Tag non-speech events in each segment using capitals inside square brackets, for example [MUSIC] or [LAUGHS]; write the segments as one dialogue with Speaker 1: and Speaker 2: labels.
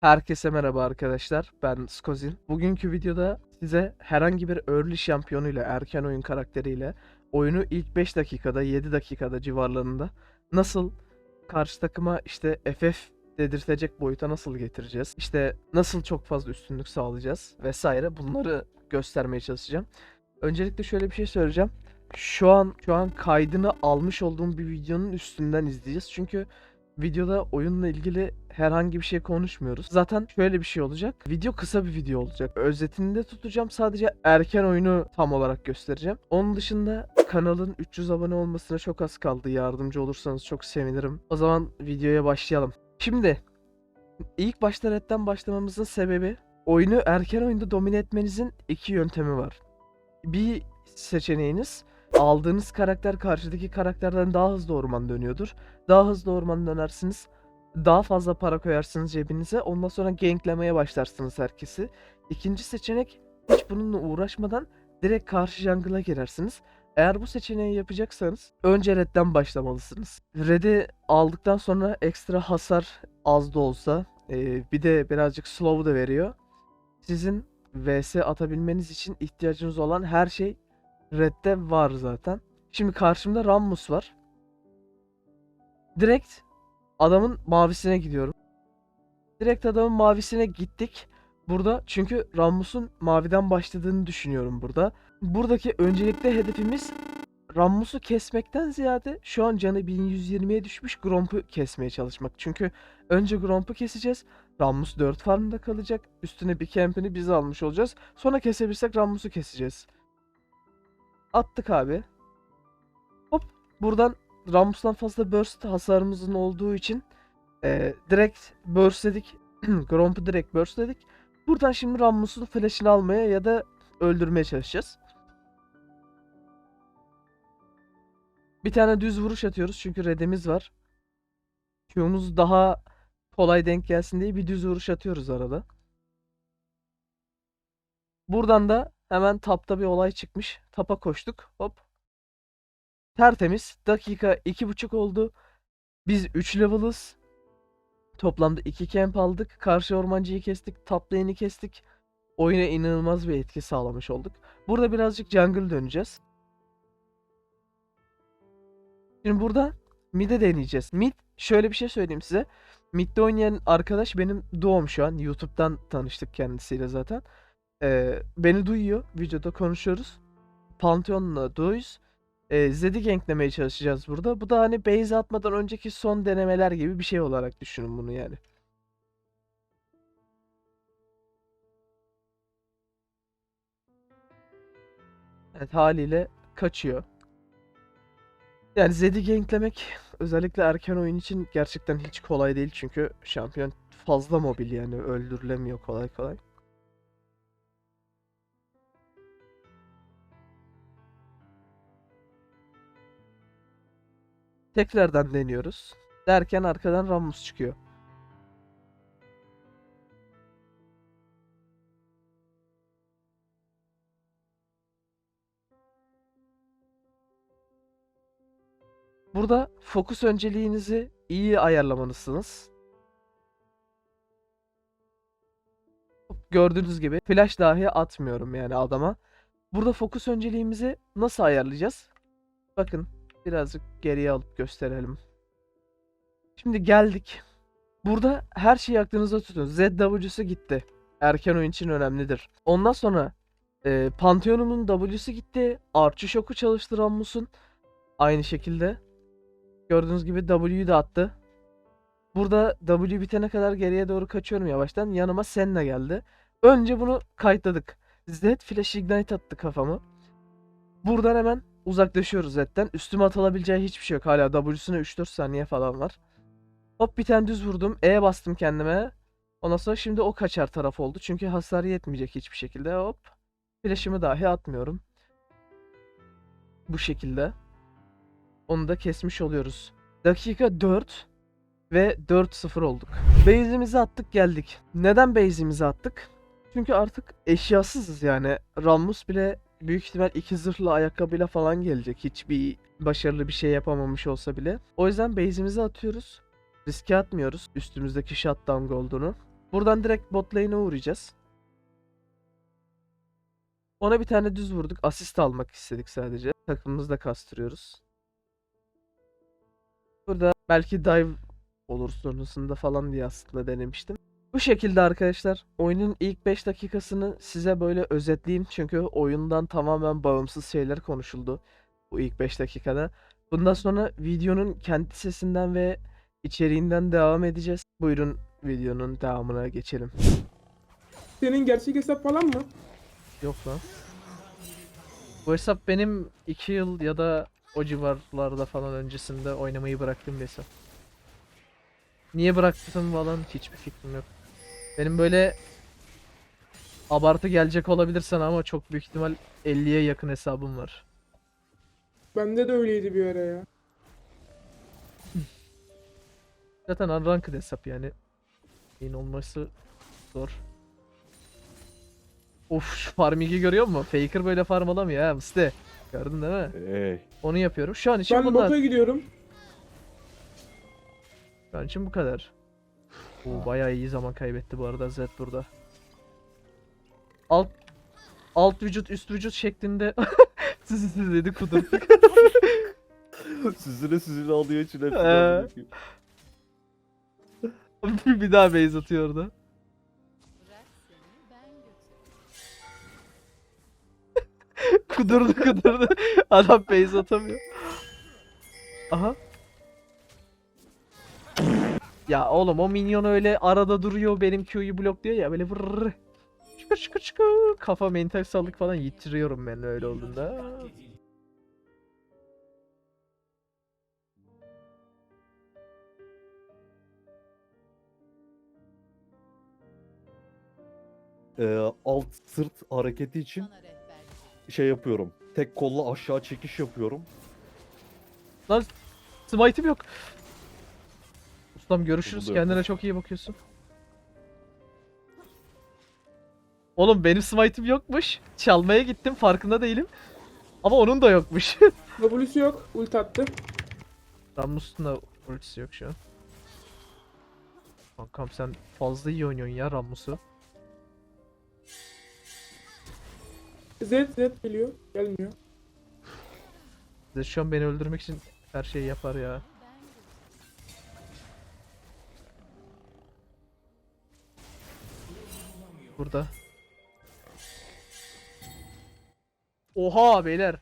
Speaker 1: Herkese merhaba arkadaşlar. Ben Skozin. Bugünkü videoda size herhangi bir early şampiyonuyla, erken oyun karakteriyle oyunu ilk 5 dakikada, 7 dakikada civarlarında nasıl karşı takıma işte FF dedirtecek boyuta nasıl getireceğiz? İşte nasıl çok fazla üstünlük sağlayacağız vesaire bunları göstermeye çalışacağım. Öncelikle şöyle bir şey söyleyeceğim. Şu an şu an kaydını almış olduğum bir videonun üstünden izleyeceğiz. Çünkü videoda oyunla ilgili herhangi bir şey konuşmuyoruz. Zaten şöyle bir şey olacak. Video kısa bir video olacak. Özetini de tutacağım. Sadece erken oyunu tam olarak göstereceğim. Onun dışında kanalın 300 abone olmasına çok az kaldı. Yardımcı olursanız çok sevinirim. O zaman videoya başlayalım. Şimdi ilk başta redden başlamamızın sebebi oyunu erken oyunda domine etmenizin iki yöntemi var. Bir seçeneğiniz aldığınız karakter karşıdaki karakterden daha hızlı orman dönüyordur. Daha hızlı orman dönersiniz. Daha fazla para koyarsınız cebinize. Ondan sonra ganklemeye başlarsınız herkesi. İkinci seçenek hiç bununla uğraşmadan direkt karşı jungle'a girersiniz. Eğer bu seçeneği yapacaksanız önce redden başlamalısınız. Red'i aldıktan sonra ekstra hasar az da olsa e, bir de birazcık slow da veriyor. Sizin VS atabilmeniz için ihtiyacınız olan her şey Red'de var zaten. Şimdi karşımda Rammus var. Direkt adamın mavisine gidiyorum. Direkt adamın mavisine gittik. Burada çünkü Rammus'un maviden başladığını düşünüyorum burada. Buradaki öncelikle hedefimiz Rammus'u kesmekten ziyade şu an canı 1120'ye düşmüş Gromp'u kesmeye çalışmak. Çünkü önce Gromp'u keseceğiz. Rammus 4 farmda kalacak. Üstüne bir camp'ini biz almış olacağız. Sonra kesebilirsek Rammus'u keseceğiz. Attık abi. Hop buradan Rammus'tan fazla burst hasarımızın olduğu için eee, direkt burstledik. [CLEARS THROAT] Gromp'u direkt burstledik. Buradan şimdi Rammus'un flash'ını almaya ya da öldürmeye çalışacağız. Bir tane düz vuruş atıyoruz çünkü redimiz var. Q'muz daha kolay denk gelsin diye bir düz vuruş atıyoruz arada. Buradan da hemen tapta bir olay çıkmış. Tapa koştuk. Hop. Tertemiz. Dakika iki buçuk oldu. Biz 3 level'ız. Toplamda 2 camp aldık. Karşı ormancıyı kestik. Top kestik. Oyuna inanılmaz bir etki sağlamış olduk. Burada birazcık jungle döneceğiz. Şimdi burada mid'e deneyeceğiz. Mid şöyle bir şey söyleyeyim size. Mid'de oynayan arkadaş benim duom şu an. YouTube'dan tanıştık kendisiyle zaten. Ee, beni duyuyor. Videoda konuşuyoruz. Pantheon'la Duo'yuz. Ee, Zed'i ganklemeye çalışacağız burada. Bu da hani base atmadan önceki son denemeler gibi bir şey olarak düşünün bunu yani. Evet haliyle kaçıyor. Yani Zed'i ganklemek özellikle erken oyun için gerçekten hiç kolay değil çünkü şampiyon fazla mobil yani öldürülemiyor kolay kolay. Tekrardan deniyoruz. Derken arkadan Rammus çıkıyor. Burada fokus önceliğinizi iyi ayarlamalısınız. Gördüğünüz gibi flash dahi atmıyorum yani adama. Burada fokus önceliğimizi nasıl ayarlayacağız? Bakın birazcık geriye alıp gösterelim. Şimdi geldik. Burada her şeyi aklınızda tutun. ZW'su gitti. Erken oyun için önemlidir. Ondan sonra e, Pantheon'umun W'su gitti. Archie Shock'u çalıştı Rammus'un. Aynı şekilde. Gördüğünüz gibi W'yu da attı. Burada W bitene kadar geriye doğru kaçıyorum yavaştan. Yanıma Senna geldi. Önce bunu kayıtladık. Z Flash Ignite attı kafamı. Buradan hemen uzaklaşıyoruz Z'den. Üstüme atılabileceği hiçbir şey yok. Hala W'suna 3-4 saniye falan var. Hop bir tane düz vurdum. E bastım kendime. Ondan sonra şimdi o kaçar taraf oldu. Çünkü hasar yetmeyecek hiçbir şekilde. Hop. Flash'ımı dahi atmıyorum. Bu şekilde. Onu da kesmiş oluyoruz. Dakika 4 ve 4-0 olduk. Base'imizi attık geldik. Neden base'imizi attık? Çünkü artık eşyasızız yani. Rammus bile büyük ihtimal iki zırhlı ayakkabıyla falan gelecek. Hiçbir başarılı bir şey yapamamış olsa bile. O yüzden base'imizi atıyoruz. Riske atmıyoruz üstümüzdeki shutdown gold'unu. Buradan direkt bot lane'e uğrayacağız. Ona bir tane düz vurduk. Asist almak istedik sadece. Takımımızda kastırıyoruz. Burada belki dive olur sonrasında falan diye aslında denemiştim. Bu şekilde arkadaşlar oyunun ilk 5 dakikasını size böyle özetleyeyim. Çünkü oyundan tamamen bağımsız şeyler konuşuldu bu ilk 5 dakikada. Bundan sonra videonun kendi sesinden ve içeriğinden devam edeceğiz. Buyurun videonun devamına geçelim.
Speaker 2: Senin gerçek hesap falan mı?
Speaker 1: Yok lan. Bu hesap benim 2 yıl ya da o civarlarda falan öncesinde oynamayı bıraktığım bir hesap. Niye bıraktım falan hiçbir fikrim yok. Benim böyle abartı gelecek olabilir sana ama çok büyük ihtimal 50'ye yakın hesabım var.
Speaker 2: Bende de öyleydi bir ara ya. [LAUGHS]
Speaker 1: Zaten unranked hesap yani. Yayın olması zor. Of şu farming'i görüyor musun? Faker böyle farm alamıyor ha Musti. Gördün değil mi?
Speaker 3: Ey.
Speaker 1: Onu yapıyorum. Şu an için
Speaker 2: Ben
Speaker 1: bunlar.
Speaker 2: bota gidiyorum.
Speaker 1: Şu an için bu kadar. Bu bayağı iyi zaman kaybetti bu arada Zed burada. Alt alt vücut üst vücut şeklinde [LAUGHS] sizi sizi dedi kudurduk. [LAUGHS]
Speaker 3: Süzüle süzüle alıyor içine.
Speaker 1: Ee. [LAUGHS] bir daha base atıyor orada. Kudurdu kudurdu. Adam base atamıyor. Aha. Ya oğlum o minyon öyle arada duruyor benim Q'yu blokluyor ya böyle vırrrr. Şıkır şıkır şıkır. Kafa mental sağlık falan yitiriyorum ben öyle olduğunda.
Speaker 3: Ee, alt sırt hareketi için şey yapıyorum. Tek kolla aşağı çekiş yapıyorum.
Speaker 1: Lan smite'im yok. Ustam görüşürüz.
Speaker 3: Da
Speaker 1: Kendine çok iyi bakıyorsun. Oğlum benim smite'im yokmuş. Çalmaya gittim farkında değilim. Ama onun da yokmuş. [LAUGHS]
Speaker 2: W'su yok. Ult attı.
Speaker 1: Rammus'un da ultisi yok şu an. Kankam sen fazla iyi oynuyorsun ya Rammus'u.
Speaker 2: Z Z geliyor. Gelmiyor.
Speaker 1: Size şu an beni öldürmek için her şeyi yapar ya. Burada. Oha beyler.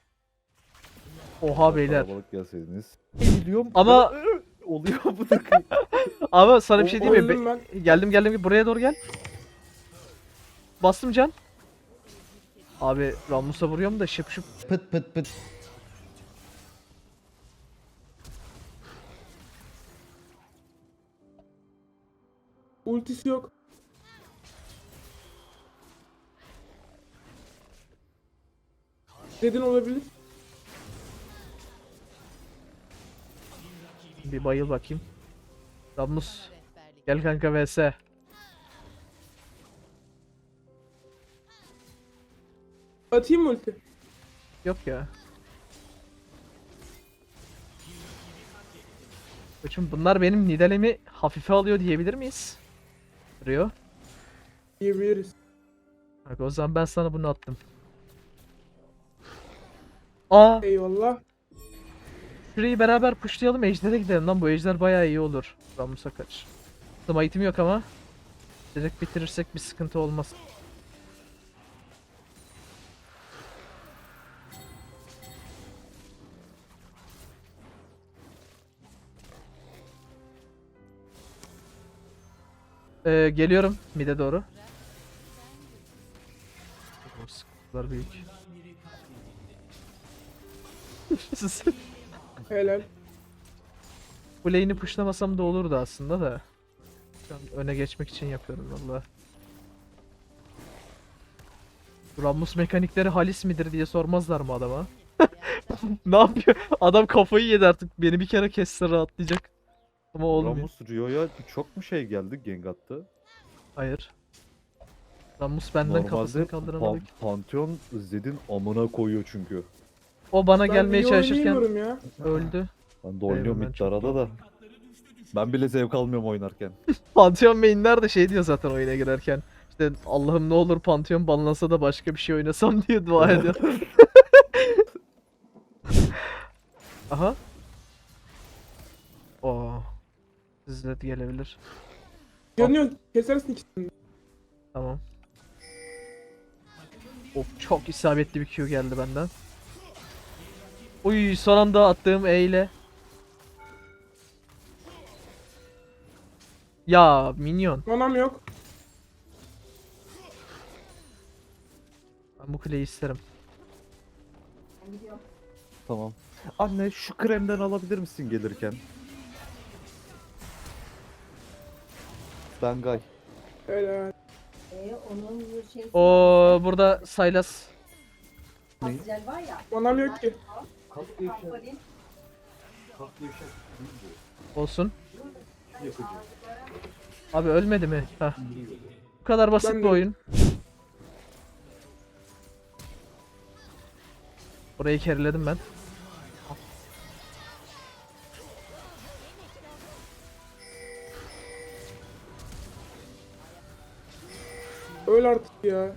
Speaker 1: Oha beyler.
Speaker 3: Kalabalık gelseydiniz. Biliyorum.
Speaker 1: Ama [LAUGHS]
Speaker 3: oluyor bu da. kı- [LAUGHS]
Speaker 1: ama sana bir şey diyeyim mi? Be- geldim geldim buraya doğru gel. Bastım can. Abi Rammus'a vuruyorum da şıp şıp.
Speaker 4: Pıt pıt pıt.
Speaker 2: Ultisi yok. Zed'in olabilir.
Speaker 1: Bir bayıl bakayım.
Speaker 5: Rehberlik.
Speaker 1: gel kanka vs.
Speaker 2: Atayım mı ulti?
Speaker 1: Yok ya. Koçum bunlar benim nidalemi hafife alıyor diyebilir miyiz? Rio.
Speaker 2: Diyebiliriz.
Speaker 1: Bak o zaman ben sana bunu attım. Aa,
Speaker 2: Eyvallah.
Speaker 1: şurayı beraber pushlayalım ejder'e gidelim lan bu ejder bayağı iyi olur. Rammus'a kaç. Smite'im yok ama. Direkt bitirirsek bir sıkıntı olmaz. Ee, geliyorum mid'e doğru. Sıkıntılar büyük. Sus.
Speaker 2: Helal.
Speaker 1: Bu lane'i pushlamasam da olurdu aslında da. Şu an öne geçmek için yapıyorum valla. Rammus mekanikleri halis midir diye sormazlar mı adama? [LAUGHS] ne yapıyor? Adam kafayı yedi artık. Beni bir kere kesse rahatlayacak. Ama olmuyor.
Speaker 3: Ramus Rio'ya çok mu şey geldi gank attı?
Speaker 1: Hayır. Rammus benden
Speaker 3: Normalde
Speaker 1: kafasını kaldıramadı.
Speaker 3: Pan-. Pantheon Zed'in amına koyuyor çünkü.
Speaker 1: O bana
Speaker 2: Ben
Speaker 1: gelmeye çalışırken
Speaker 2: ya.
Speaker 1: öldü.
Speaker 3: Ben oynuyorum
Speaker 1: ben
Speaker 3: mid
Speaker 1: çok
Speaker 3: arada da. Ben bile zevk almıyorum oynarken. [LAUGHS]
Speaker 1: Pantheon mainler de şey diyor zaten oyuna girerken. İşte Allah'ım ne olur Pantheon banlansa da başka bir şey oynasam [LAUGHS] diye dua ediyor. [LAUGHS] Aha. Oo. Sizle de gelebilir.
Speaker 2: Yanıyor. Kesersin ikisini.
Speaker 1: Tamam. Of çok isabetli bir Q geldi benden. Uy son anda attığım E ile. Ya minyon.
Speaker 2: Manam yok.
Speaker 1: Ben bu kuleyi isterim.
Speaker 3: Tamam. Anne şu kremden alabilir misin gelirken? Ben Gay.
Speaker 2: Helal.
Speaker 4: Ee, onun şey
Speaker 1: O burada Sylas.
Speaker 4: güzel var ya.
Speaker 2: Manam yok ki.
Speaker 4: Kafarin
Speaker 1: Olsun. Abi ölmedi mi? Heh. Bu kadar basit
Speaker 2: Ben
Speaker 1: bir
Speaker 2: de-
Speaker 1: oyun. Burayı keriledim ben.
Speaker 2: Öl artık ya.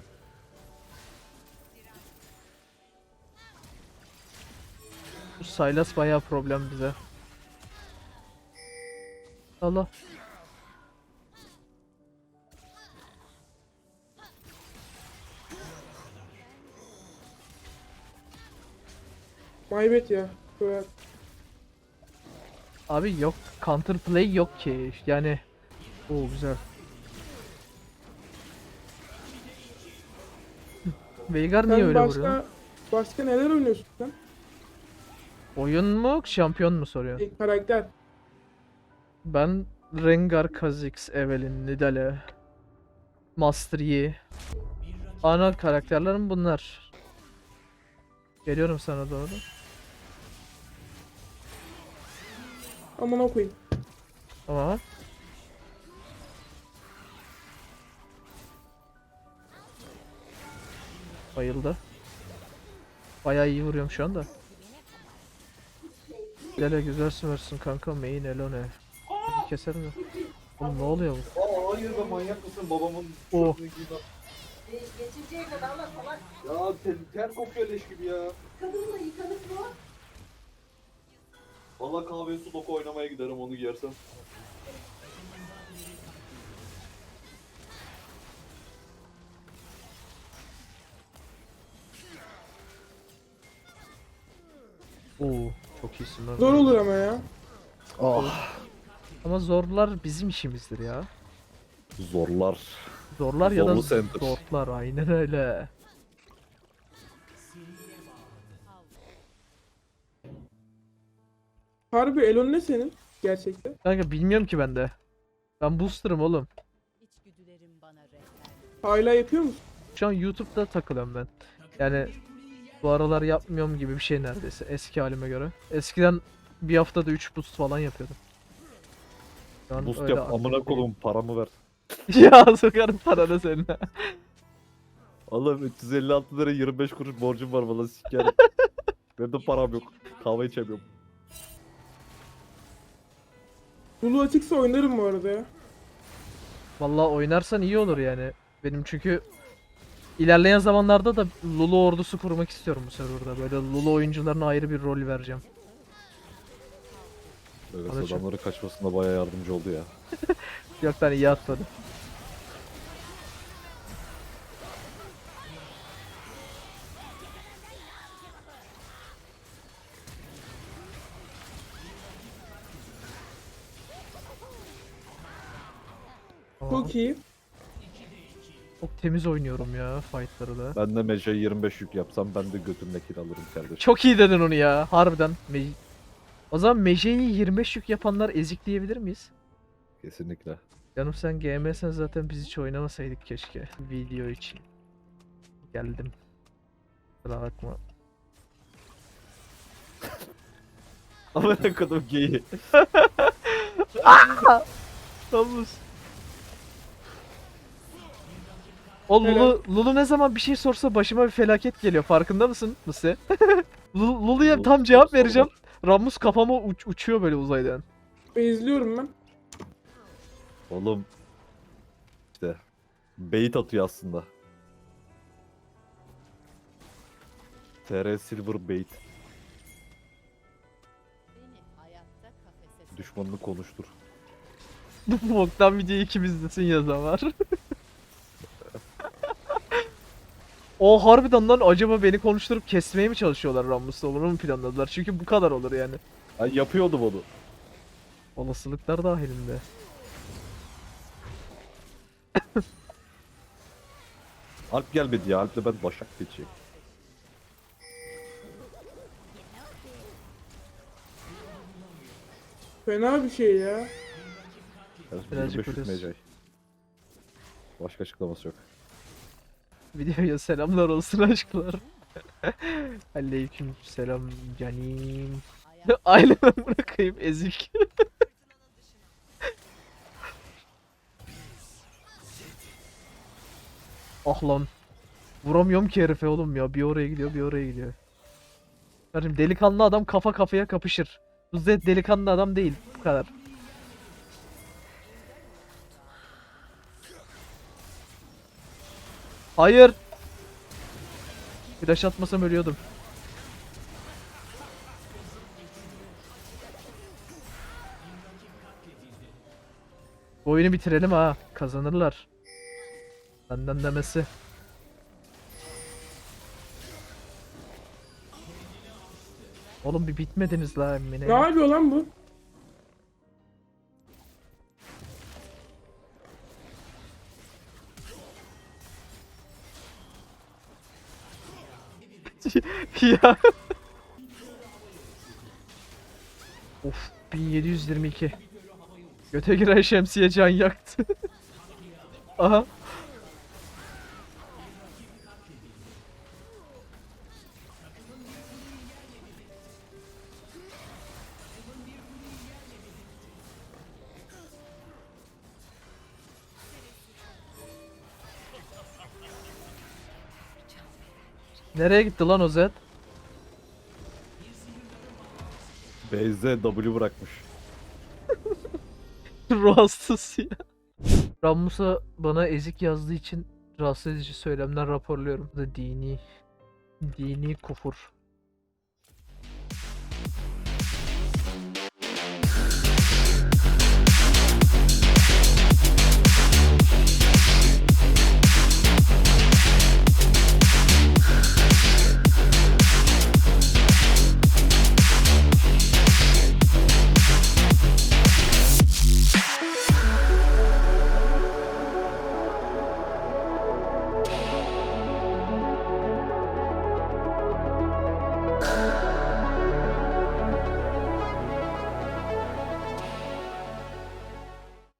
Speaker 1: Bu Sylas bayağı problem bize. Allah.
Speaker 2: Maybet ya. Böyle.
Speaker 1: Abi yok. Counter play yok ki. Yani. Oo güzel. Veigar niye
Speaker 2: Sen
Speaker 1: öyle
Speaker 2: başka,
Speaker 1: vuruyor?
Speaker 2: başka neler oynuyorsun sen?
Speaker 1: Oyun mu, şampiyon mu soruyor?
Speaker 2: E, karakter.
Speaker 1: Ben Rengar, Kha'Zix, Evelynn, Nidalee, Master Yi. Ana karakterlerim bunlar. Geliyorum sana doğru.
Speaker 2: Aman okuyayım.
Speaker 1: Ama Bayıldı. Bayağı iyi vuruyorum şu anda. Gele güzel sümersin kanka main Elone. Bir keserim mi? Oğlum ne oluyor bu?
Speaker 3: Aa hayır be manyak mısın babamın
Speaker 1: Oh.
Speaker 4: e, geçinceye kadar Allah salak
Speaker 3: Ya ter, ter kokuyor leş gibi ya.
Speaker 4: kadınla yıkanıp mı?
Speaker 3: Valla kahve sudoku oynamaya giderim onu giyersem.
Speaker 1: Oo, çok iyisin lan.
Speaker 2: Zor olur ama ya.
Speaker 3: Ah.
Speaker 1: Ama zorlar bizim işimizdir ya.
Speaker 3: Zorlar.
Speaker 1: Zorlar ya da
Speaker 3: Zorlu center.
Speaker 1: zorlar aynen öyle.
Speaker 2: Harbi Elon ne senin? Gerçekten.
Speaker 1: Kanka bilmiyorum ki ben de. Ben booster'ım oğlum.
Speaker 5: İçgüdülerim bana rehber.
Speaker 2: Hala yapıyor musun?
Speaker 1: Şu an YouTube'da takılıyorum ben. Yani bu aralar yapmıyorum gibi bir şey neredeyse eski halime göre. Eskiden bir haftada 3 boost falan yapıyordum. Şu an
Speaker 3: Boost
Speaker 1: öyle
Speaker 3: yap amına
Speaker 1: aktif
Speaker 3: kolum paramı ver. [LAUGHS]
Speaker 1: ya sokarım paranı seninle.
Speaker 3: Oğlum 356 lira 25 kuruş borcum var valla sikerim. [LAUGHS] Benim de param yok. Kahve içemiyorum.
Speaker 2: Lulu açıksa oynarım bu arada ya.
Speaker 1: Vallahi oynarsan iyi olur yani. Benim çünkü ilerleyen zamanlarda da Lulu ordusu kurmak istiyorum bu serverda. Böyle Lulu oyuncularına ayrı bir rol vereceğim.
Speaker 3: Evet
Speaker 1: Anlaşıldı.
Speaker 3: adamların kaçmasında baya yardımcı oldu ya. [LAUGHS]
Speaker 1: Yok ben iyi atmadım. Tamam.
Speaker 2: Çok iyi.
Speaker 1: Çok temiz oynuyorum ya fightları da.
Speaker 3: Ben de Mece 25 yük yapsam ben de götümle kill alırım kardeşim.
Speaker 1: Çok iyi dedin onu ya harbiden. Me- o zaman Meje'yi 25 yük yapanlar ezik diyebilir miyiz?
Speaker 3: Kesinlikle.
Speaker 1: Canım sen GM'sen zaten biz hiç oynamasaydık keşke. Video için. Geldim. Kusura bakma. [LAUGHS]
Speaker 3: Amına kodum geyi. [LAUGHS]
Speaker 1: Domuz. O Lulu, Lulu ne zaman bir şey sorsa başıma bir felaket geliyor. Farkında mısın Mısı? [LAUGHS] Lulu- Lulu'ya
Speaker 3: Lulu
Speaker 1: tam cevap vereceğim. Ramus kafama uç- uçuyor böyle uzaydan.
Speaker 2: Ben izliyorum ben.
Speaker 3: Oğlum işte bait atıyor aslında. TR Silver bait.
Speaker 5: Beni hayatta kafese
Speaker 3: Düşmanını konuştur. [LAUGHS]
Speaker 1: Bu boktan videoyu kim izlesin yazan var. [LAUGHS] o harbiden lan acaba beni konuşturup kesmeye mi çalışıyorlar Rammus'la onu mu planladılar? Çünkü bu kadar olur yani.
Speaker 3: Ay yapıyordum onu.
Speaker 1: Olasılıklar dahilinde. [COUGHS]
Speaker 3: Alp gelmedi ya. Alp'le ben Başak seçeyim.
Speaker 2: Fena bir şey ya.
Speaker 1: Birazcık
Speaker 3: 25
Speaker 1: vuruyorsun.
Speaker 3: Mecai. Başka açıklaması yok.
Speaker 1: Videoya selamlar olsun aşklar. [LAUGHS] Aleyküm selam canim. [LAUGHS] Aynen bırakayım ezik. [LAUGHS] ah lan. Vuramıyorum ki herife oğlum ya. Bir oraya gidiyor bir oraya gidiyor. Kardeşim delikanlı adam kafa kafaya kapışır. Bu Zed delikanlı adam değil. Bu kadar. Hayır. Flash atmasam ölüyordum. Bu oyunu bitirelim ha. Kazanırlar. Benden demesi. Oğlum bir bitmediniz la emmine.
Speaker 2: Ne yapıyor lan bu?
Speaker 1: Ya. [LAUGHS] of 1722. Göte giren şemsiye can yaktı. [LAUGHS] Aha. Nereye gitti lan o Zed?
Speaker 3: Beyze W bırakmış. [LAUGHS]
Speaker 1: Ruh hastası ya. Rammus'a bana ezik yazdığı için rahatsız edici söylemler raporluyorum. Da dini dini kufur.